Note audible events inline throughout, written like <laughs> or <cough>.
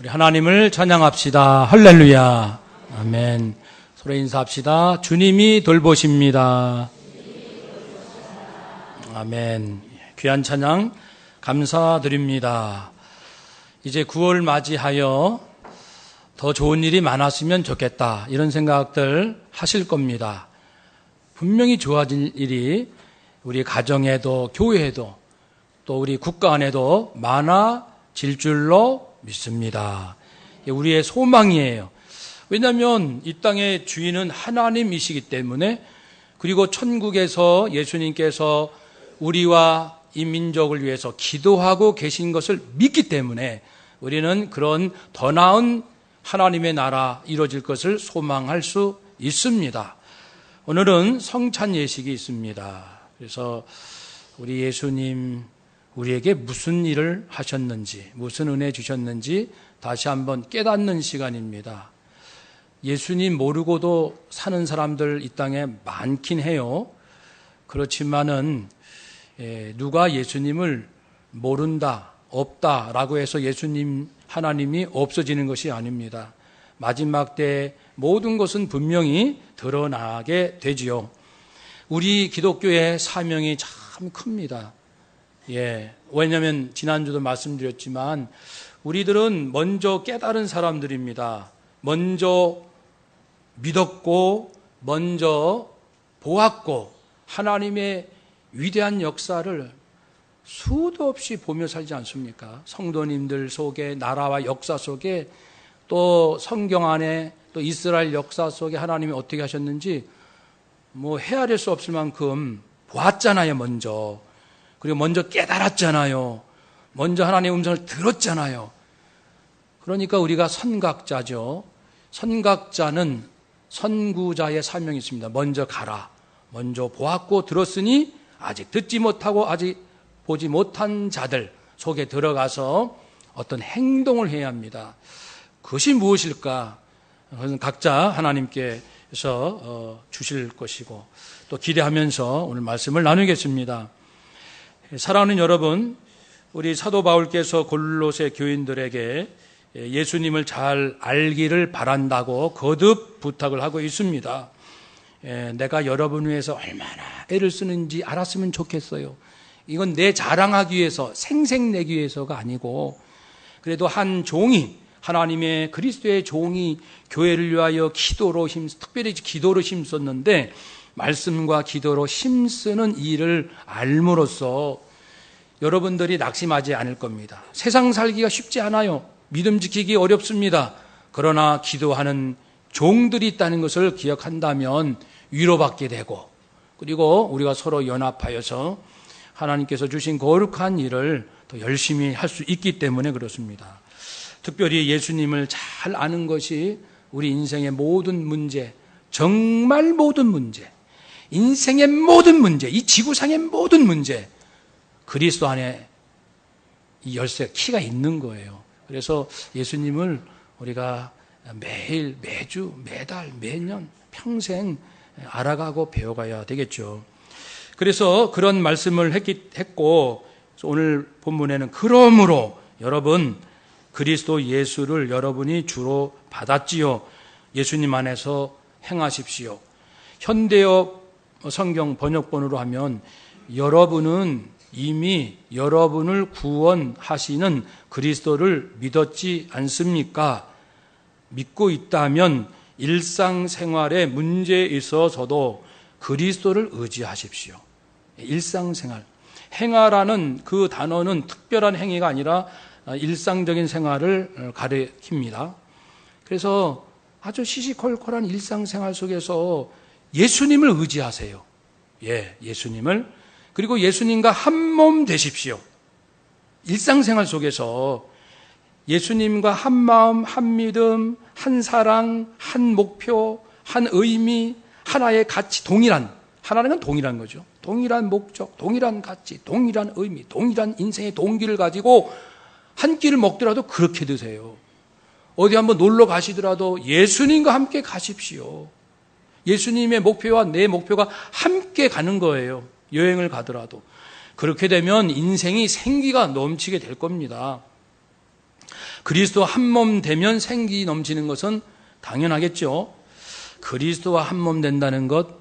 우리 하나님을 찬양합시다. 할렐루야. 아멘. 서로 인사합시다. 주님이 돌보십니다. 아멘. 귀한 찬양 감사드립니다. 이제 9월 맞이하여 더 좋은 일이 많았으면 좋겠다. 이런 생각들 하실 겁니다. 분명히 좋아질 일이 우리 가정에도 교회에도 또 우리 국가 안에도 많아질 줄로 믿습니다. 우리의 소망이에요. 왜냐하면 이 땅의 주인은 하나님이시기 때문에 그리고 천국에서 예수님께서 우리와 이 민족을 위해서 기도하고 계신 것을 믿기 때문에 우리는 그런 더 나은 하나님의 나라 이루어질 것을 소망할 수 있습니다. 오늘은 성찬 예식이 있습니다. 그래서 우리 예수님 우리에게 무슨 일을 하셨는지, 무슨 은혜 주셨는지 다시 한번 깨닫는 시간입니다. 예수님 모르고도 사는 사람들 이 땅에 많긴 해요. 그렇지만은 예, 누가 예수님을 모른다, 없다라고 해서 예수님 하나님이 없어지는 것이 아닙니다. 마지막 때 모든 것은 분명히 드러나게 되지요. 우리 기독교의 사명이 참 큽니다. 예. 왜냐하면 지난주도 말씀드렸지만 우리들은 먼저 깨달은 사람들입니다. 먼저 믿었고 먼저 보았고 하나님의 위대한 역사를 수도 없이 보며 살지 않습니까? 성도님들 속에 나라와 역사 속에 또 성경 안에 또 이스라엘 역사 속에 하나님이 어떻게 하셨는지 뭐 헤아릴 수 없을 만큼 보았잖아요, 먼저. 그리고 먼저 깨달았잖아요. 먼저 하나님의 음성을 들었잖아요. 그러니까 우리가 선각자죠. 선각자는 선구자의 사명이 있습니다. 먼저 가라. 먼저 보았고 들었으니 아직 듣지 못하고 아직 보지 못한 자들 속에 들어가서 어떤 행동을 해야 합니다. 그것이 무엇일까? 그것은 각자 하나님께서 어, 주실 것이고 또 기대하면서 오늘 말씀을 나누겠습니다. 사랑하는 여러분, 우리 사도 바울께서 골로새 교인들에게 예수님을 잘 알기를 바란다고 거듭 부탁을 하고 있습니다. 내가 여러분 위해서 얼마나 애를 쓰는지 알았으면 좋겠어요. 이건 내 자랑하기 위해서 생색내기 위해서가 아니고 그래도 한 종이 하나님의 그리스도의 종이 교회를 위하여 기도로 힘 특별히 기도로 힘썼는데 말씀과 기도로 힘쓰는 일을 알므로써 여러분들이 낙심하지 않을 겁니다. 세상 살기가 쉽지 않아요. 믿음 지키기 어렵습니다. 그러나 기도하는 종들이 있다는 것을 기억한다면 위로받게 되고 그리고 우리가 서로 연합하여서 하나님께서 주신 거룩한 일을 더 열심히 할 수 있기 때문에 그렇습니다. 특별히 예수님을 잘 아는 것이 우리 인생의 모든 문제, 정말 모든 문제, 인생의 모든 문제, 이 지구상의 모든 문제, 그리스도 안에 이 열쇠, 키가 있는 거예요. 그래서 예수님을 우리가 매일, 매주, 매달, 매년, 평생 알아가고 배워가야 되겠죠. 그래서 그런 말씀을 했기, 했고, 오늘 본문에는 그러므로 여러분, 그리스도 예수를 여러분이 주로 받았지요. 예수님 안에서 행하십시오. 현대어 성경 번역본으로 하면 여러분은 이미 여러분을 구원하시는 그리스도를 믿었지 않습니까? 믿고 있다면 일상생활에 문제 있어서도 그리스도를 의지하십시오. 일상생활. 행하라는 그 단어는 특별한 행위가 아니라 일상적인 생활을 가리킵니다. 그래서 아주 시시콜콜한 일상생활 속에서 예수님을 의지하세요. 예, 예수님을. 그리고 예수님과 한 몸 되십시오. 일상생활 속에서 예수님과 한 마음, 한 믿음, 한 사랑, 한 목표, 한 의미, 하나의 가치, 동일한, 하나는 건 동일한 거죠. 동일한 목적, 동일한 가치, 동일한 의미, 동일한 인생의 동기를 가지고 한 끼를 먹더라도 그렇게 드세요. 어디 한번 놀러 가시더라도 예수님과 함께 가십시오. 예수님의 목표와 내 목표가 함께 가는 거예요. 여행을 가더라도. 그렇게 되면 인생이 생기가 넘치게 될 겁니다. 그리스도 한 몸 되면 생기 넘치는 것은 당연하겠죠. 그리스도와 한 몸 된다는 것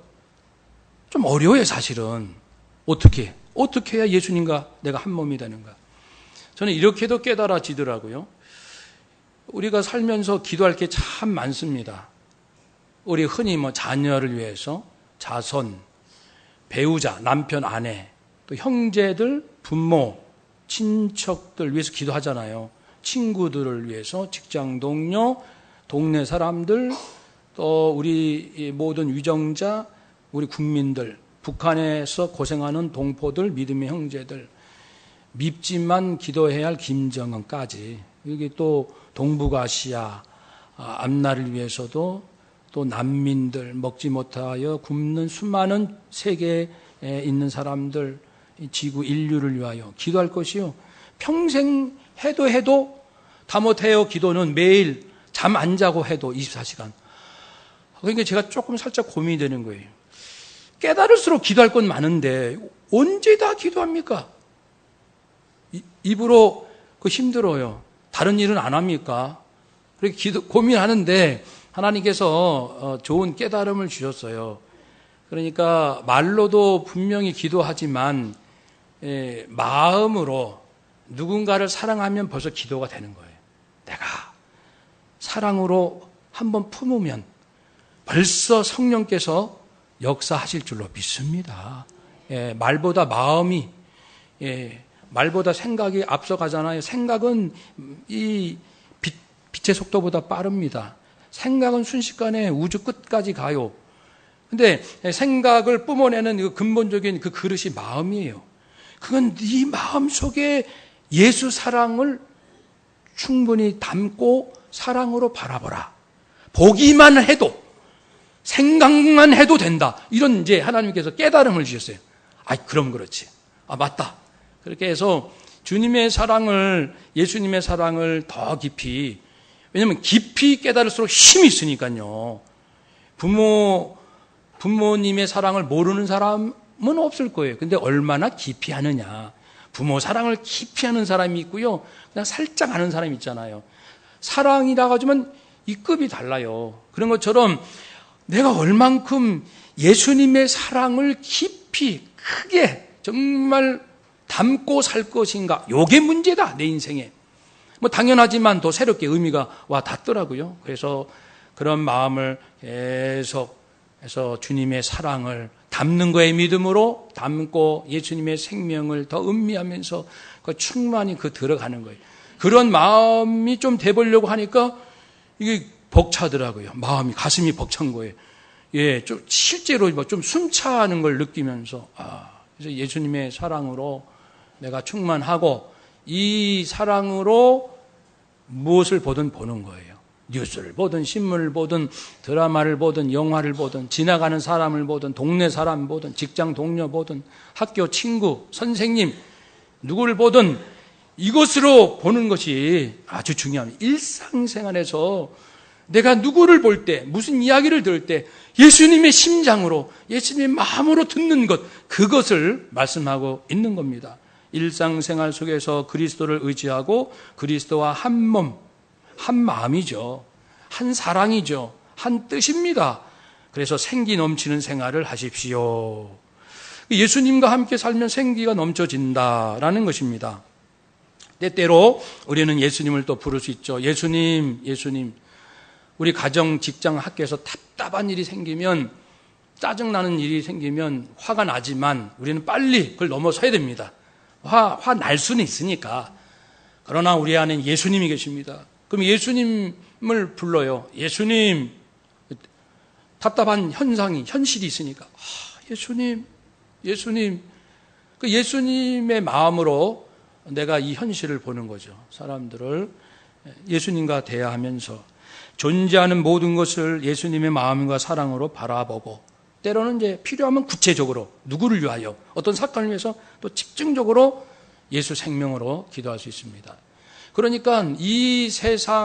좀 어려워요, 사실은. 어떻게? 어떻게 해야 예수님과 내가 한 몸이 되는가? 저는 이렇게도 깨달아지더라고요. 우리가 살면서 기도할 게 참 많습니다. 우리 흔히 뭐 자녀를 위해서 자손, 배우자, 남편, 아내, 또 형제들, 부모, 친척들 위해서 기도하잖아요. 친구들을 위해서 직장 동료, 동네 사람들, 또 우리 모든 위정자, 우리 국민들, 북한에서 고생하는 동포들, 믿음의 형제들, 밉지만 기도해야 할 김정은까지, 여기 또 동북아시아, 아, 앞날을 위해서도 또 난민들, 먹지 못하여 굶는 수많은 세계에 있는 사람들, 지구 인류를 위하여 기도할 것이요. 평생 해도 해도 다 못해요. 기도는 매일 잠 안 자고 해도 24시간. 그러니까 제가 조금 살짝 고민이 되는 거예요. 깨달을수록 기도할 건 많은데 언제 다 기도합니까? 입으로 그 힘들어요. 다른 일은 안 합니까? 그렇게 기도, 고민하는데 하나님께서 어, 좋은 깨달음을 주셨어요. 그러니까 말로도 분명히 기도하지만 예, 마음으로 누군가를 사랑하면 벌써 기도가 되는 거예요. 내가 사랑으로 한번 품으면 벌써 성령께서 역사하실 줄로 믿습니다. 예, 말보다 마음이 예, 말보다 생각이 앞서가잖아요. 생각은 이 빛, 빛의 속도보다 빠릅니다. 생각은 순식간에 우주 끝까지 가요. 근데 생각을 뿜어내는 그 근본적인 그 그릇이 마음이에요. 그건 네 마음 속에 예수 사랑을 충분히 담고 사랑으로 바라보라. 보기만 해도 생각만 해도 된다. 이런 이제 하나님께서 깨달음을 주셨어요. 아, 그럼 그렇지. 아, 맞다. 그렇게 해서 주님의 사랑을 예수님의 사랑을 더 깊이 왜냐하면 깊이 깨달을수록 힘이 있으니까요. 부모 부모님의 사랑을 모르는 사람은 없을 거예요. 근데 얼마나 깊이 하느냐. 부모 사랑을 깊이 하는 사람이 있고요. 그냥 살짝 아는 사람이 있잖아요. 사랑이라 가지면 이 급이 달라요. 그런 것처럼 내가 얼만큼 예수님의 사랑을 깊이 크게 정말 담고 살 것인가. 요게 문제다. 내 인생에. 뭐 당연하지만 더 새롭게 의미가 와 닿더라고요. 그래서 그런 마음을 계속 해서 주님의 사랑을 담는 거에 믿음으로 담고 예수님의 생명을 더 음미하면서 그 충만히 그 들어가는 거예요. 그런 마음이 좀 돼보려고 하니까 이게 벅차더라고요. 마음이 가슴이 벅찬 거예요. 예, 좀 실제로 뭐좀 숨차는 걸 느끼면서 아, 그래서 예수님의 사랑으로 내가 충만하고 이 사랑으로 무엇을 보든 보는 거예요. 뉴스를 보든 신문을 보든 드라마를 보든 영화를 보든 지나가는 사람을 보든 동네 사람 보든 직장 동료 보든 학교 친구 선생님 누구를 보든 이것으로 보는 것이 아주 중요합니다. 일상생활에서 내가 누구를 볼 때, 무슨 이야기를 들을 때 예수님의 심장으로, 예수님의 마음으로 듣는 것, 그것을 말씀하고 있는 겁니다. 일상생활 속에서 그리스도를 의지하고 그리스도와 한 몸, 한 마음이죠. 한 사랑이죠. 한 뜻입니다. 그래서 생기 넘치는 생활을 하십시오. 예수님과 함께 살면 생기가 넘쳐진다라는 것입니다. 때때로 우리는 예수님을 또 부를 수 있죠. 예수님, 예수님. 우리 가정, 직장, 학교에서 답답한 일이 생기면 짜증나는 일이 생기면 화가 나지만 우리는 빨리 그걸 넘어서야 됩니다. 화, 화 날 수는 있으니까. 그러나 우리 안에 예수님이 계십니다. 그럼 예수님을 불러요. 예수님. 답답한 현상이, 현실이 있으니까. 아, 예수님, 예수님. 그 예수님의 마음으로 내가 이 현실을 보는 거죠. 사람들을 예수님과 대화하면서 존재하는 모든 것을 예수님의 마음과 사랑으로 바라보고 때로는 이제 필요하면 구체적으로 누구를 위하여 어떤 사건을 위해서 또 집중적으로 예수 생명으로 기도할 수 있습니다. 그러니까 이 세상과도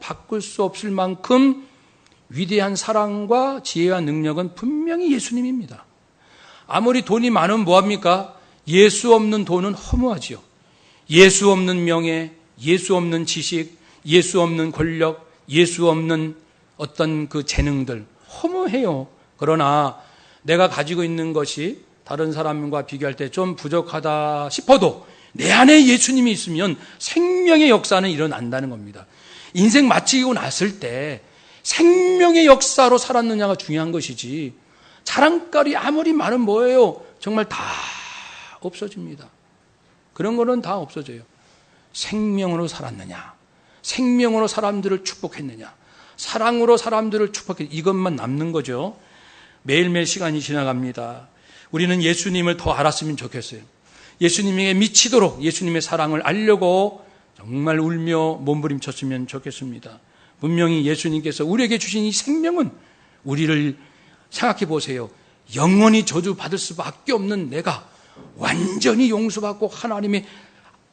바꿀 수 없을 만큼 위대한 사랑과 지혜와 능력은 분명히 예수님입니다. 아무리 돈이 많으면 뭐합니까? 예수 없는 돈은 허무하지요. 예수 없는 명예, 예수 없는 지식, 예수 없는 권력, 예수 없는 어떤 그 재능들 허무해요. 그러나 내가 가지고 있는 것이 다른 사람과 비교할 때 좀 부족하다 싶어도 내 안에 예수님이 있으면 생명의 역사는 일어난다는 겁니다. 인생 마치고 났을 때 생명의 역사로 살았느냐가 중요한 것이지 자랑거리 아무리 많은 뭐예요? 정말 다 없어집니다. 그런 거는 다 없어져요. 생명으로 살았느냐? 생명으로 사람들을 축복했느냐? 사랑으로 사람들을 축복했 이것만 남는 거죠. 매일매일 시간이 지나갑니다. 우리는 예수님을 더 알았으면 좋겠어요. 예수님에게 미치도록 예수님의 사랑을 알려고 정말 울며 몸부림쳤으면 좋겠습니다. 분명히 예수님께서 우리에게 주신 이 생명은 우리를 생각해 보세요. 영원히 저주받을 수밖에 없는 내가 완전히 용서받고 하나님의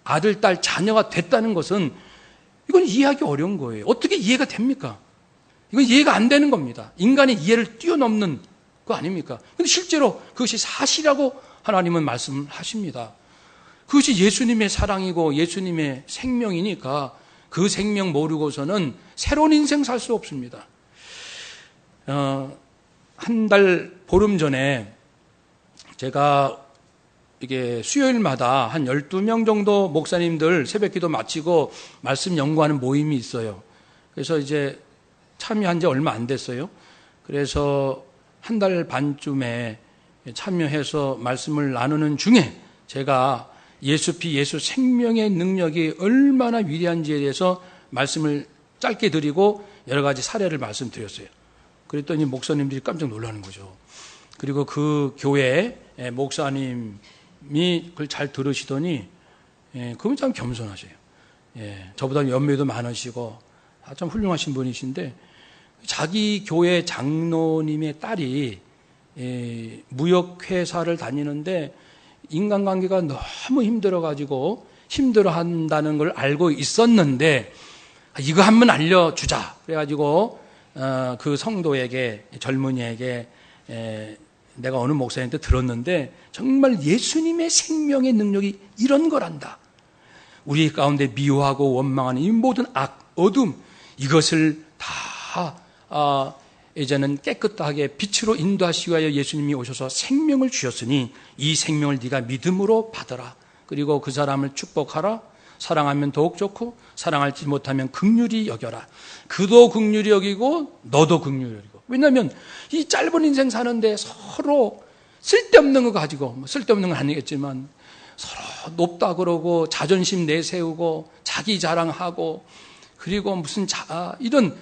아들, 딸, 자녀가 됐다는 것은 이건 이해하기 어려운 거예요. 어떻게 이해가 됩니까? 이건 이해가 안 되는 겁니다. 인간의 이해를 뛰어넘는 거 아닙니까? 근데 실제로 그것이 사실이라고 하나님은 말씀하십니다. 그것이 예수님의 사랑이고 예수님의 생명이니까 그 생명 모르고서는 새로운 인생 살 수 없습니다. 어, 한 달 보름 전에 제가 이게 수요일마다 한 12명 정도 목사님들 새벽 기도 마치고 말씀 연구하는 모임이 있어요. 그래서 이제 참여한 지 얼마 안 됐어요. 그래서 한 달 반쯤에 참여해서 말씀을 나누는 중에 제가 예수 피 예수 생명의 능력이 얼마나 위대한지에 대해서 말씀을 짧게 드리고 여러 가지 사례를 말씀드렸어요. 그랬더니 목사님들이 깜짝 놀라는 거죠. 그리고 그 교회 목사님이 그걸 잘 들으시더니 예, 그분 참 겸손하세요. 예, 저보다 연배도 많으시고 아, 참 훌륭하신 분이신데 자기 교회 장로님의 딸이 예, 무역회사를 다니는데 인간관계가 너무 힘들어가지고 힘들어한다는 걸 알고 있었는데 이거 한번 알려주자. 그래가지고 어, 그 성도에게 젊은이에게 내가 어느 목사님한테 들었는데 정말 예수님의 생명의 능력이 이런 거란다. 우리 가운데 미워하고 원망하는 이 모든 악, 어둠 이것을 다 아, 이제는 깨끗하게 빛으로 인도하시기 위하여 예수님이 오셔서 생명을 주셨으니 이 생명을 네가 믿음으로 받아라. 그리고 그 사람을 축복하라. 사랑하면 더욱 좋고 사랑하지 못하면 극률이 여겨라. 그도 극률이 여기고 너도 극률이 여기고. 왜냐하면 이 짧은 인생 사는데 서로 쓸데없는 거 가지고 뭐 쓸데없는 건 아니겠지만 서로 높다 그러고 자존심 내세우고 자기 자랑하고 그리고 무슨 자 이런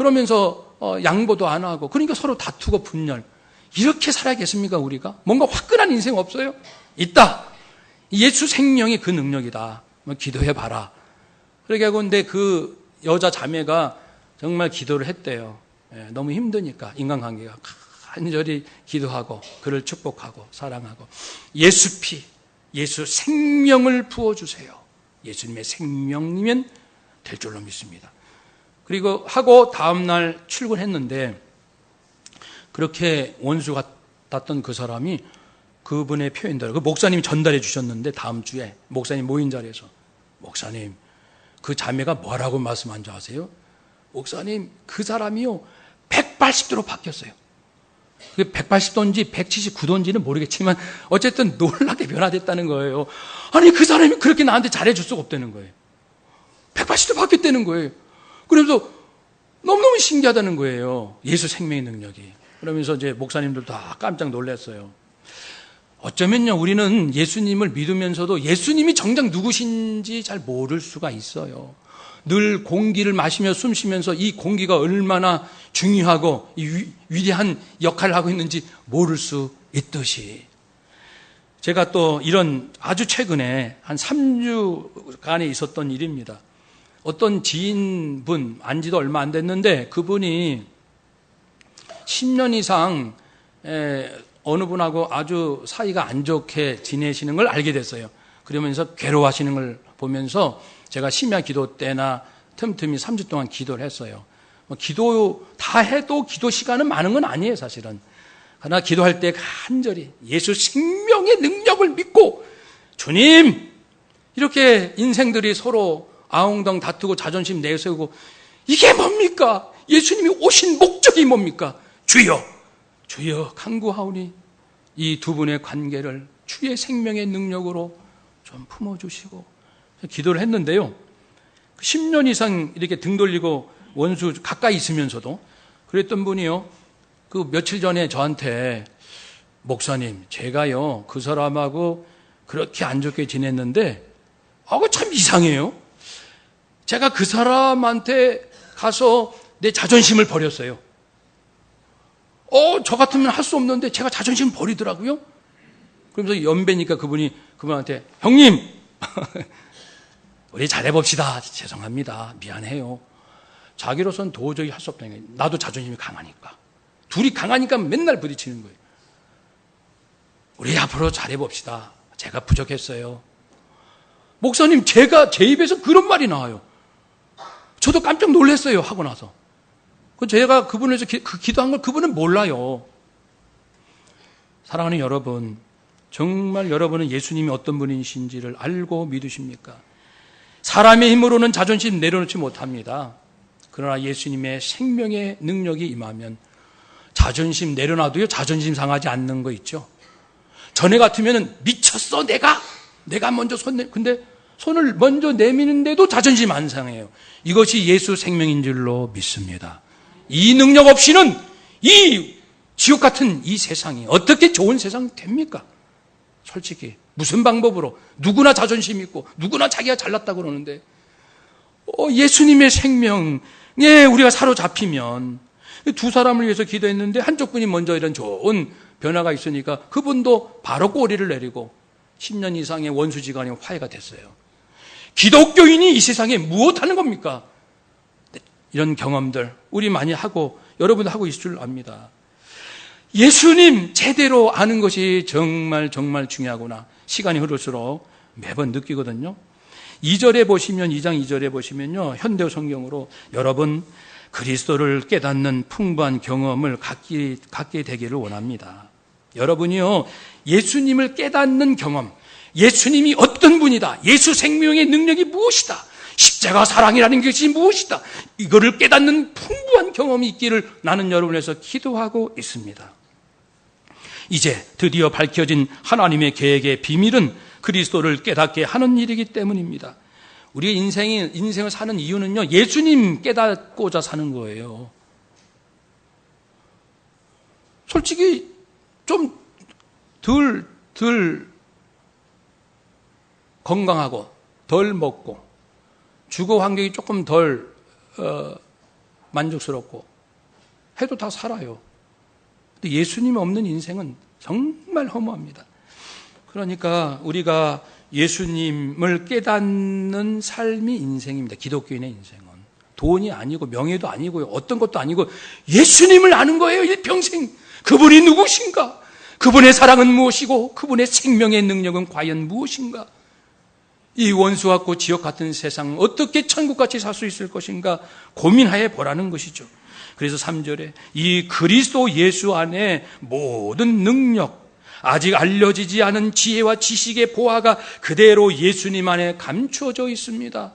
그러면서 어, 양보도 안 하고 그러니까 서로 다투고 분열 이렇게 살아야겠습니까 우리가 뭔가 화끈한 인생 없어요? 있다. 예수 생명이 그 능력이다. 뭐 기도해 봐라. 그렇게 하고 근데 그 여자 자매가 정말 기도를 했대요. 예, 너무 힘드니까 인간관계가 간절히 기도하고 그를 축복하고 사랑하고 예수 피, 예수 생명을 부어 주세요. 예수님의 생명이면 될 줄로 믿습니다. 그리고 하고 다음날 출근했는데 그렇게 원수 같았던 그 사람이 그분의 표현대로 그 목사님이 전달해 주셨는데 다음 주에 목사님 모인 자리에서 목사님 그 자매가 뭐라고 말씀한 줄 아세요? 목사님 그 사람이요 180도로 바뀌었어요. 그게 180도인지 179도인지는 모르겠지만 어쨌든 놀랍게 변화됐다는 거예요. 아니 그 사람이 그렇게 나한테 잘해줄 수가 없다는 거예요. 180도 바뀌었다는 거예요. 그래서 너무너무 신기하다는 거예요. 예수 생명의 능력이. 그러면서 이제 목사님들 다 깜짝 놀랐어요. 어쩌면요, 우리는 예수님을 믿으면서도 예수님이 정작 누구신지 잘 모를 수가 있어요. 늘 공기를 마시며 숨 쉬면서 이 공기가 얼마나 중요하고 위대한 역할을 하고 있는지 모를 수 있듯이. 제가 또 이런 아주 최근에 한 3주간에 있었던 일입니다. 어떤 지인분, 안지도 얼마 안 됐는데 그분이 10년 이상 어느 분하고 아주 사이가 안 좋게 지내시는 걸 알게 됐어요. 그러면서 괴로워하시는 걸 보면서 제가 심야 기도 때나 틈틈이 3주 동안 기도를 했어요. 뭐 기도 다 해도 기도 시간은 많은 건 아니에요, 사실은. 그러나 기도할 때 간절히 예수 생명의 능력을 믿고 주님 이렇게 인생들이 서로 아웅당 다투고 자존심 내세우고 이게 뭡니까? 예수님이 오신 목적이 뭡니까? 주여, 주여 간구하오니 이 두 분의 관계를 주의 생명의 능력으로 좀 품어주시고 기도를 했는데요. 10년 이상 이렇게 등 돌리고 원수 가까이 있으면서도 그랬던 분이요. 그 며칠 전에 저한테 목사님, 제가요, 그 사람하고 그렇게 안 좋게 지냈는데, 아, 그 참 이상해요. 제가 그 사람한테 가서 내 자존심을 버렸어요. 어, 저 같으면 할 수 없는데 제가 자존심 버리더라고요. 그러면서 연배니까 그분이 그분한테, 형님! <laughs> 우리 잘해봅시다. 죄송합니다. 미안해요. 자기로선 도저히 할수 거예요. 나도 자존심이 강하니까. 둘이 강하니까 맨날 부딪히는 거예요. 우리 앞으로 잘해봅시다. 제가 부족했어요. 목사님, 제가 제 입에서 그런 말이 나와요. 저도 깜짝 놀랐어요. 하고 나서. 그 제가 그분을 위해서 그 기도한 걸 그분은 몰라요. 사랑하는 여러분, 정말 여러분은 예수님이 어떤 분이신지를 알고 믿으십니까? 사람의 힘으로는 자존심 내려놓지 못합니다. 그러나 예수님의 생명의 능력이 임하면 자존심 내려놔도요, 자존심 상하지 않는 거 있죠. 전에 같으면 미쳤어, 내가! 내가 먼저 손 내, 근데 손을 먼저 내미는데도 자존심 안 상해요. 이것이 예수 생명인 줄로 믿습니다. 이 능력 없이는 이 지옥 같은 이 세상이 어떻게 좋은 세상 됩니까? 솔직히. 무슨 방법으로? 누구나 자존심 있고, 누구나 자기가 잘났다고 그러는데, 어, 예수님의 생명에 우리가 사로잡히면, 두 사람을 위해서 기도했는데, 한쪽 분이 먼저 이런 좋은 변화가 있으니까, 그분도 바로 꼬리를 내리고, 10년 이상의 원수지간의 화해가 됐어요. 기독교인이 이 세상에 무엇 하는 겁니까? 이런 경험들, 우리 많이 하고, 여러분도 하고 있을 줄 압니다. 예수님 제대로 아는 것이 정말 정말 중요하구나. 시간이 흐를수록 매번 느끼거든요. 2절에 보시면 2장 2절에 보시면요. 현대 성경으로 여러분 그리스도를 깨닫는 풍부한 경험을 갖기, 갖게 되기를 원합니다. 여러분이요. 예수님을 깨닫는 경험, 예수님이 어떤 분이다. 예수 생명의 능력이 무엇이다. 십자가 사랑이라는 것이 무엇이다. 이거를 깨닫는 풍부한 경험이 있기를 나는 여러분에서 기도하고 있습니다. 이제 드디어 밝혀진 하나님의 계획의 비밀은 그리스도를 깨닫게 하는 일이기 때문입니다. 우리의 인생이, 인생을 사는 이유는요, 예수님 깨닫고자 사는 거예요. 솔직히 좀 덜, 덜 건강하고, 덜 먹고, 주거 환경이 조금 덜, 어, 만족스럽고, 해도 다 살아요. 예수님 없는 인생은 정말 허무합니다. 그러니까 우리가 예수님을 깨닫는 삶이 인생입니다. 기독교인의 인생은. 돈이 아니고 명예도 아니고요. 어떤 것도 아니고 예수님을 아는 거예요. 일평생. 그분이 누구신가? 그분의 사랑은 무엇이고 그분의 생명의 능력은 과연 무엇인가? 이 원수와 고 지옥 같은 세상 어떻게 천국같이 살 수 있을 것인가 고민하여 보라는 것이죠. 그래서 3절에 이 그리스도 예수 안에 모든 능력, 아직 알려지지 않은 지혜와 지식의 보화가 그대로 예수님 안에 감추어져 있습니다.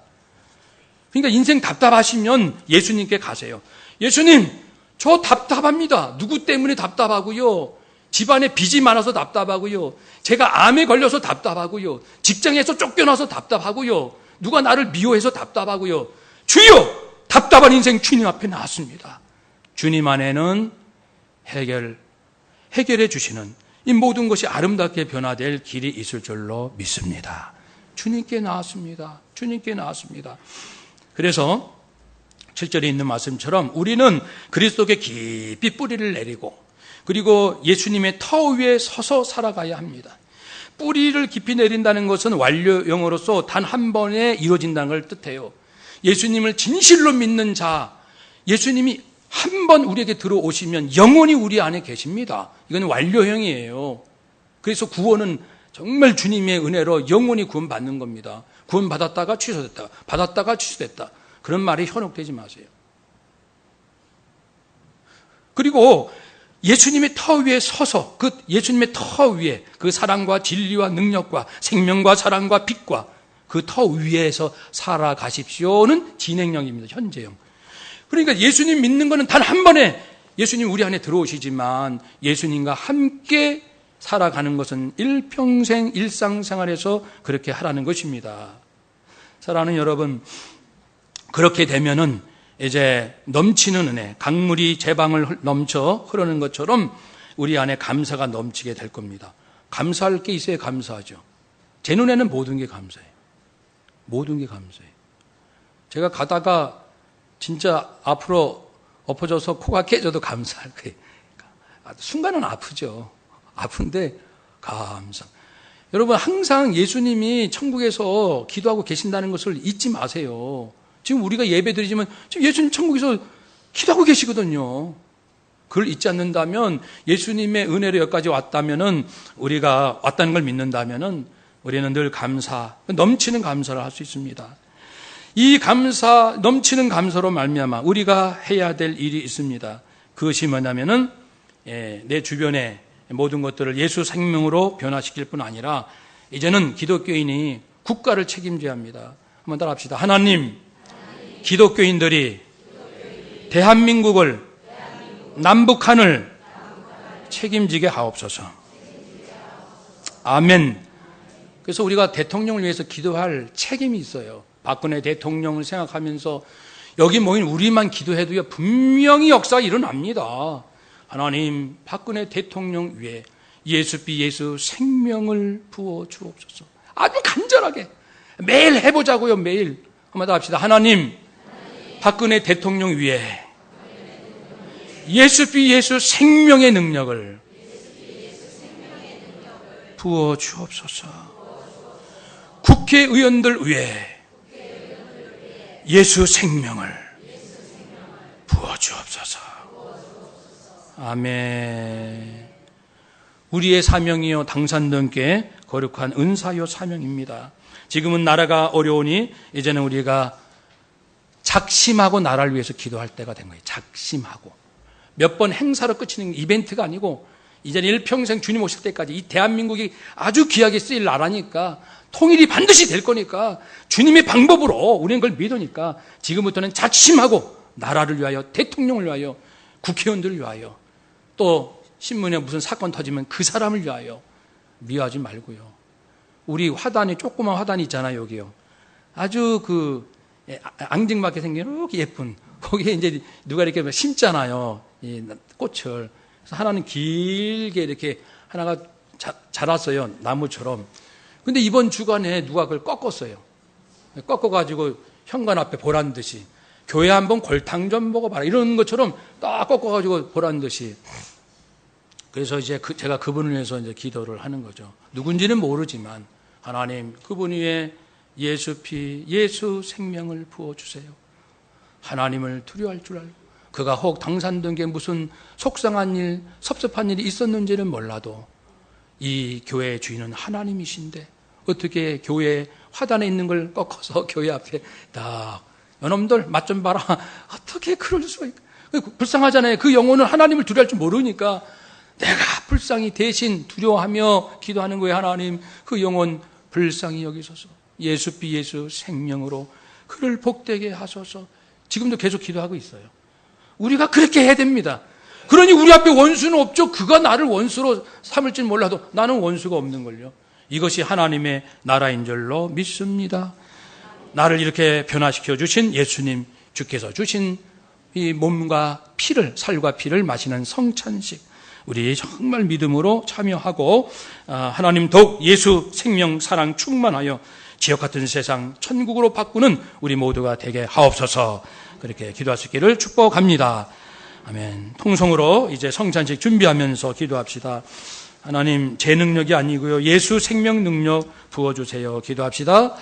그러니까 인생 답답하시면 예수님께 가세요. 예수님, 저 답답합니다. 누구 때문에 답답하고요. 집안에 빚이 많아서 답답하고요. 제가 암에 걸려서 답답하고요. 직장에서 쫓겨나서 답답하고요. 누가 나를 미워해서 답답하고요. 주여! 답답한 인생 주님 앞에 나왔습니다. 주님 안에는 해결, 해결해 주시는 이 모든 것이 아름답게 변화될 길이 있을 줄로 믿습니다. 주님께 나왔습니다. 주님께 나왔습니다. 그래서 7절에 있는 말씀처럼 우리는 그리스도께 깊이 뿌리를 내리고 그리고 예수님의 터 위에 서서 살아가야 합니다. 뿌리를 깊이 내린다는 것은 완료형으로서 단 한 번에 이루어진다는 걸 뜻해요. 예수님을 진실로 믿는 자, 예수님이 한 번 우리에게 들어오시면 영원히 우리 안에 계십니다. 이건 완료형이에요. 그래서 구원은 정말 주님의 은혜로 영원히 구원받는 겁니다. 구원받았다가 취소됐다. 받았다가 취소됐다. 그런 말이 현혹되지 마세요. 그리고 예수님의 터 위에 서서 그 예수님의 터 위에 그 사랑과 진리와 능력과 생명과 사랑과 빛과 그 터 위에서 살아가십시오는 진행형입니다. 현재형. 그러니까 예수님 믿는 거는 단한 번에 예수님 우리 안에 들어오시지만 예수님과 함께 살아가는 것은 일평생 일상생활에서 그렇게 하라는 것입니다. 사랑하는 여러분, 그렇게 되면은 이제 넘치는 은혜, 강물이 제 방을 넘쳐 흐르는 것처럼 우리 안에 감사가 넘치게 될 겁니다. 감사할 게 있어야 감사하죠. 제 눈에는 모든 게 감사해요. 모든 게 감사해요. 제가 가다가 진짜 앞으로 엎어져서 코가 깨져도 감사할 거예요. 순간은 아프죠. 아픈데 감사. 여러분 항상 예수님이 천국에서 기도하고 계신다는 것을 잊지 마세요. 지금 우리가 예배 드리지만 지금 예수님 천국에서 기도하고 계시거든요. 그걸 잊지 않는다면 예수님의 은혜로 여기까지 왔다면은 우리가 왔다는 걸 믿는다면은 우리는 늘 감사, 넘치는 감사를 할 수 있습니다. 이 감사, 넘치는 감사로 말미암아 우리가 해야 될 일이 있습니다. 그것이 뭐냐면은 예, 내 주변에 모든 것들을 예수 생명으로 변화시킬 뿐 아니라 이제는 기독교인이 국가를 책임져야 합니다. 한번 따라합시다. 하나님, 기독교인들이 대한민국을 남북한을 책임지게 하옵소서. 아멘. 그래서 우리가 대통령을 위해서 기도할 책임이 있어요. 박근혜 대통령을 생각하면서 여기 모인 우리만 기도해도요, 분명히 역사가 일어납니다. 하나님, 박근혜 대통령 위에 예수비 예수 생명을 부어 주옵소서. 아주 간절하게. 매일 해보자고요, 매일. 한번 더 합시다. 하나님, 박근혜 대통령 위에 예수 비 예수 생명의 능력을 부어 주옵소서. 국회의원들 위해 예수 생명을 부어 주옵소서. 아멘. 우리의 사명이요 당산등께 거룩한 은사요 사명입니다. 지금은 나라가 어려우니 이제는 우리가 작심하고 나라를 위해서 기도할 때가 된 거예요. 작심하고. 몇 번 행사로 끝이는 이벤트가 아니고 이제는 일평생 주님 오실 때까지 이 대한민국이 아주 귀하게 쓰일 나라니까 통일이 반드시 될 거니까 주님의 방법으로 우리는 그걸 믿으니까 지금부터는 작심하고 나라를 위하여 대통령을 위하여 국회의원들을 위하여 또 신문에 무슨 사건 터지면 그 사람을 위하여 미워하지 말고요. 우리 화단이 조그만 화단이 있잖아요, 여기요. 아주 그 예, 앙증맞게 생긴 이렇게 예쁜 거기에 이제 누가 이렇게 심잖아요. 이 꽃을. 그래서 하나는 길게 이렇게 하나가 자, 자랐어요. 나무처럼. 근데 이번 주간에 누가 그걸 꺾었어요. 꺾어가지고 현관 앞에 보란 듯이 교회 한번 골탕 좀 먹어봐라 이런 것처럼 딱 꺾어가지고 보란 듯이 그래서 이제 그, 제가 그분을 위해서 이제 기도를 하는 거죠. 누군지는 모르지만 하나님 그분 위에 예수 피 예수 생명을 부어 주세요. 하나님을 두려워할 줄 알고 그가 혹 당산된 게 무슨 속상한 일, 섭섭한 일이 있었는지는 몰라도 이 교회의 주인은 하나님이신데 어떻게 교회 화단에 있는 걸 꺾어서 <laughs> 교회 앞에 딱 여놈들 맛 좀 봐라. 어떻게 그럴 수가 있까 불쌍하잖아요. 그 영혼은 하나님을 두려워할 줄 모르니까 내가 불쌍히 대신 두려워하며 기도하는 거예요 하나님. 그 영혼 불쌍히 여기소서 예수 비 예수 생명으로 그를 복되게 하소서. 지금도 계속 기도하고 있어요. 우리가 그렇게 해야 됩니다. 그러니 우리 앞에 원수는 없죠. 그가 나를 원수로 삼을지 몰라도 나는 원수가 없는 걸요. 이것이 하나님의 나라인 줄로 믿습니다. 나를 이렇게 변화시켜 주신 예수님 주께서 주신 이 몸과 피를 살과 피를 마시는 성찬식 우리 정말 믿음으로 참여하고 아, 하나님 더욱 예수 생명 사랑 충만하여 지역 같은 세상 천국으로 바꾸는 우리 모두가 되게 하옵소서 그렇게 기도할 수 있기를 축복합니다. 아멘. 통성으로 이제 성찬식 준비하면서 기도합시다. 하나님 제 능력이 아니고요. 예수 생명 능력 부어주세요. 기도합시다.